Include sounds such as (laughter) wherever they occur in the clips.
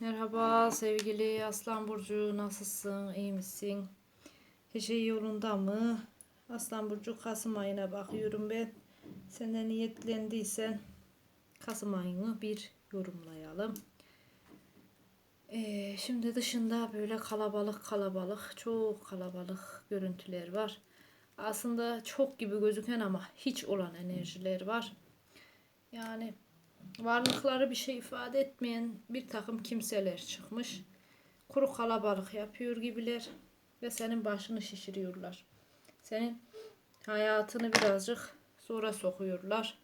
Merhaba sevgili Aslan Burcu nasılsın? iyi misin? Her şey yolunda mı? Aslan Burcu Kasım ayına bakıyorum ben. Sen de niyetlendiysen Kasım ayını bir yorumlayalım. Ee, şimdi dışında böyle kalabalık kalabalık çok kalabalık görüntüler var. Aslında çok gibi gözüken ama hiç olan enerjiler var. Yani varlıkları bir şey ifade etmeyen bir takım kimseler çıkmış. Kuru kalabalık yapıyor gibiler ve senin başını şişiriyorlar. Senin hayatını birazcık zora sokuyorlar.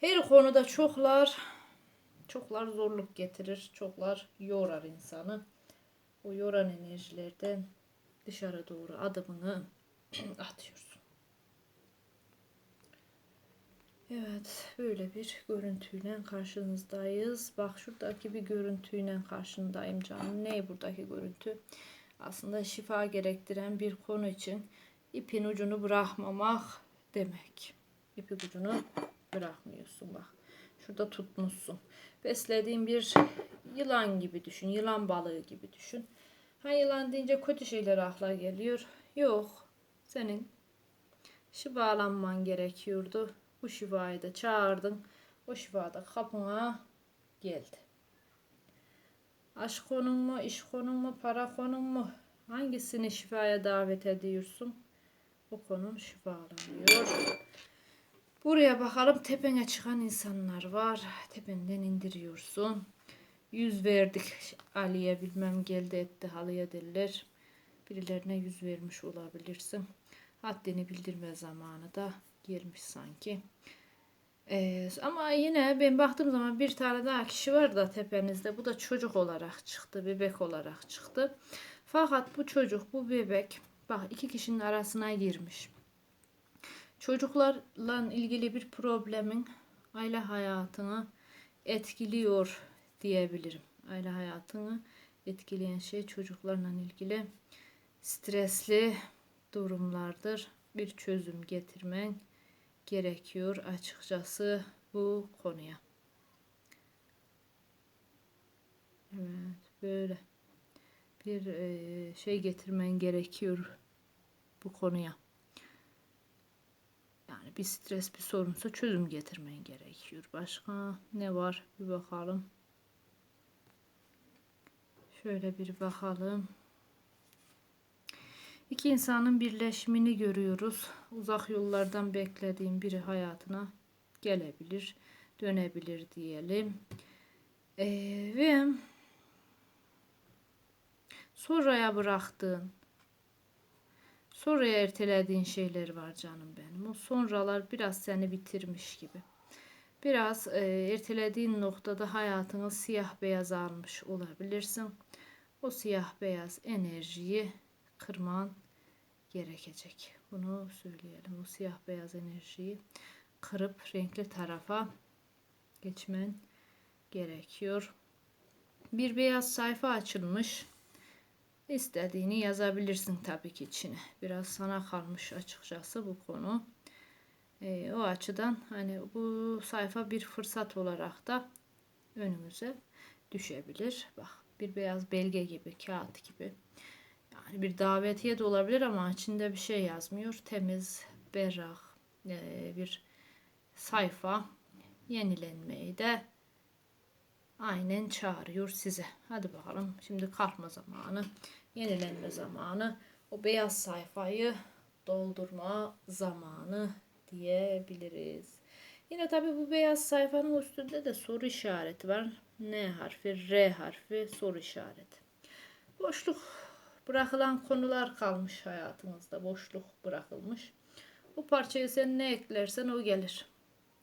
Her konuda çoklar çoklar zorluk getirir, çoklar yorar insanı. O yoran enerjilerden dışarı doğru adımını (clears throat) atıyorsun. Evet, böyle bir görüntüyle karşınızdayız. Bak şuradaki bir görüntüyle karşındayım canım. Ne buradaki görüntü? Aslında şifa gerektiren bir konu için ipin ucunu bırakmamak demek. İpin ucunu bırakmıyorsun bak. Şurada tutmuşsun. Beslediğin bir yılan gibi düşün. Yılan balığı gibi düşün. Ha yılan deyince kötü şeyler akla geliyor. Yok. Senin şifalanman gerekiyordu. Bu şifayı da çağırdın. O şifa da kapına geldi. Aşk konun mu, iş konun mu, para konun mu? Hangisini şifaya davet ediyorsun? O konun şifalanıyor. Buraya bakalım tepene çıkan insanlar var. Tependen indiriyorsun. Yüz verdik Ali'ye bilmem geldi etti halıya derler. Birilerine yüz vermiş olabilirsin. Haddini bildirme zamanı da gelmiş sanki. Ee, ama yine ben baktığım zaman bir tane daha kişi var da tepenizde. Bu da çocuk olarak çıktı, bebek olarak çıktı. Fakat bu çocuk, bu bebek bak iki kişinin arasına girmiş. Çocuklarla ilgili bir problemin aile hayatını etkiliyor diyebilirim. Aile hayatını etkileyen şey çocuklarla ilgili stresli durumlardır. Bir çözüm getirmen gerekiyor açıkçası bu konuya. Evet böyle bir e, şey getirmen gerekiyor bu konuya. Yani bir stres bir sorunsa çözüm getirmen gerekiyor. Başka ne var bir bakalım. Şöyle bir bakalım. İki insanın birleşimini görüyoruz. Uzak yollardan beklediğim biri hayatına gelebilir, dönebilir diyelim. Ee, ve sonraya bıraktığın, sonraya ertelediğin şeyler var canım benim. O sonralar biraz seni bitirmiş gibi. Biraz e, ertelediğin noktada hayatını siyah beyaz almış olabilirsin. O siyah beyaz enerjiyi kırman gerekecek. Bunu söyleyelim. O siyah beyaz enerjiyi kırıp renkli tarafa geçmen gerekiyor. Bir beyaz sayfa açılmış. İstediğini yazabilirsin tabii ki içine. Biraz sana kalmış açıkçası bu konu. E, o açıdan hani bu sayfa bir fırsat olarak da önümüze düşebilir. Bak bir beyaz belge gibi, kağıt gibi yani bir davetiye de olabilir ama içinde bir şey yazmıyor. Temiz, berrak e, bir sayfa yenilenmeyi de aynen çağırıyor size. Hadi bakalım şimdi kalkma zamanı, yenilenme zamanı. O beyaz sayfayı doldurma zamanı diyebiliriz. Yine tabi bu beyaz sayfanın üstünde de soru işareti var. N harfi, R harfi soru işareti. Boşluk bırakılan konular kalmış hayatınızda. Boşluk bırakılmış. Bu parçayı sen ne eklersen o gelir.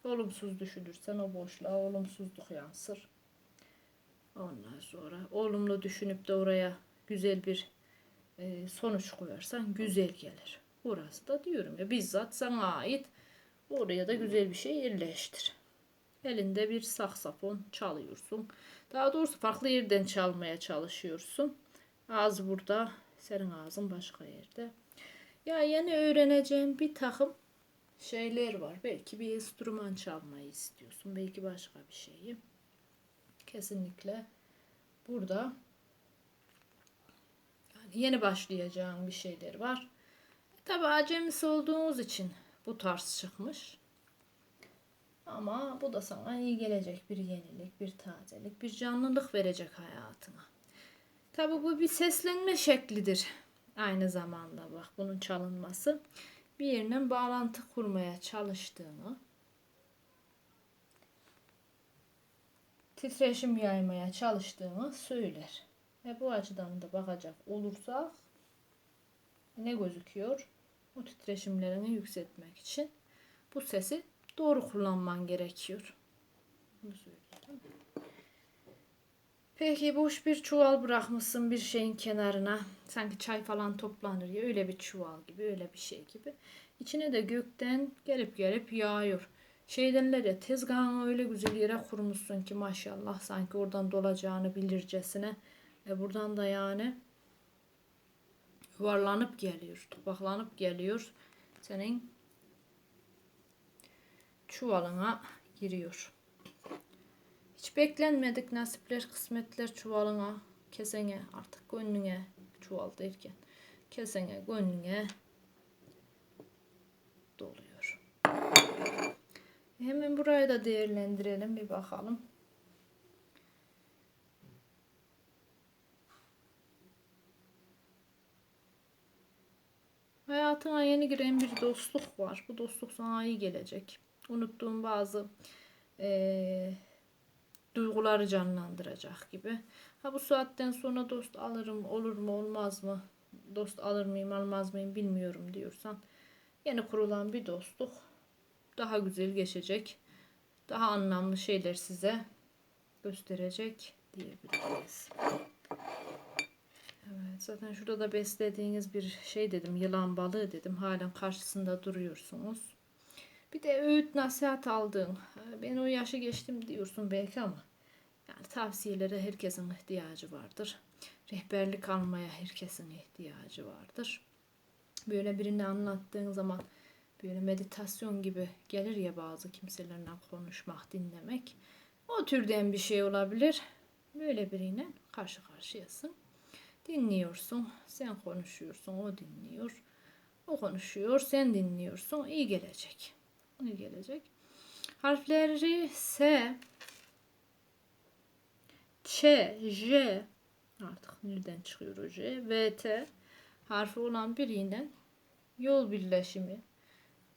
Olumsuz düşünürsen o boşluğa olumsuzluk yansır. Ondan sonra olumlu düşünüp de oraya güzel bir e, sonuç koyarsan güzel gelir. Burası da diyorum ya bizzat sana ait oraya da güzel bir şey yerleştir. Elinde bir saksafon çalıyorsun. Daha doğrusu farklı yerden çalmaya çalışıyorsun. Ağız burada, senin ağzın başka yerde. Ya yeni öğreneceğin bir takım şeyler var. Belki bir enstrüman çalmayı istiyorsun. Belki başka bir şeyi. Kesinlikle burada yani yeni başlayacağın bir şeyler var. Tabi acemisi olduğunuz için bu tarz çıkmış. Ama bu da sana iyi gelecek bir yenilik, bir tazelik, bir canlılık verecek hayatına. Tabi bu bir seslenme şeklidir. Aynı zamanda bak bunun çalınması bir yerine bağlantı kurmaya çalıştığını, titreşim yaymaya çalıştığını söyler. Ve bu açıdan da bakacak olursak ne gözüküyor? O titreşimlerini yükseltmek için bu sesi doğru kullanman gerekiyor. Bunu söyleyeyim. Peki boş bir çuval bırakmışsın bir şeyin kenarına. Sanki çay falan toplanır ya öyle bir çuval gibi öyle bir şey gibi. İçine de gökten gelip gelip yağıyor. Şey derler tezgahını öyle güzel yere kurmuşsun ki maşallah sanki oradan dolacağını bilircesine. E buradan da yani yuvarlanıp geliyor, topaklanıp geliyor. Senin çuvalına giriyor. Beklenmedik nasipler, kısmetler çuvalına, kesene, artık gönlüne çuval derken kesene, gönlüne doluyor. Hemen burayı da değerlendirelim bir bakalım. Hayatına yeni giren bir dostluk var. Bu dostluk sana iyi gelecek. Unuttuğun bazı eee duyguları canlandıracak gibi. Ha bu saatten sonra dost alırım olur mu olmaz mı? Dost alır mıyım almaz mıyım bilmiyorum diyorsan yeni kurulan bir dostluk daha güzel geçecek. Daha anlamlı şeyler size gösterecek diyebiliriz. Evet, zaten şurada da beslediğiniz bir şey dedim, yılan balığı dedim. Halen karşısında duruyorsunuz. Bir de öğüt nasihat aldığın, ben o yaşı geçtim diyorsun belki ama yani tavsiyelere herkesin ihtiyacı vardır. Rehberlik almaya herkesin ihtiyacı vardır. Böyle birini anlattığın zaman böyle meditasyon gibi gelir ya bazı kimselerle konuşmak, dinlemek. O türden bir şey olabilir. Böyle biriyle karşı karşıyasın. Dinliyorsun, sen konuşuyorsun, o dinliyor. O konuşuyor, sen dinliyorsun. İyi gelecek. İyi gelecek. Harfleri S, Ç, J artık nereden çıkıyor o J, V, T harfi olan biriyle yol birleşimi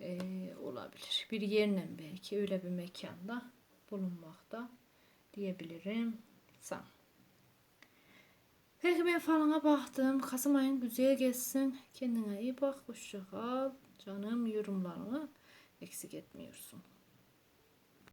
e, olabilir. Bir yerle belki öyle bir mekanda bulunmakta diyebilirim. Sam. Peki ben falana baktım. Kasım ayın güzel geçsin. Kendine iyi bak. Hoşça kal. Canım yorumlarını eksik etmiyorsun.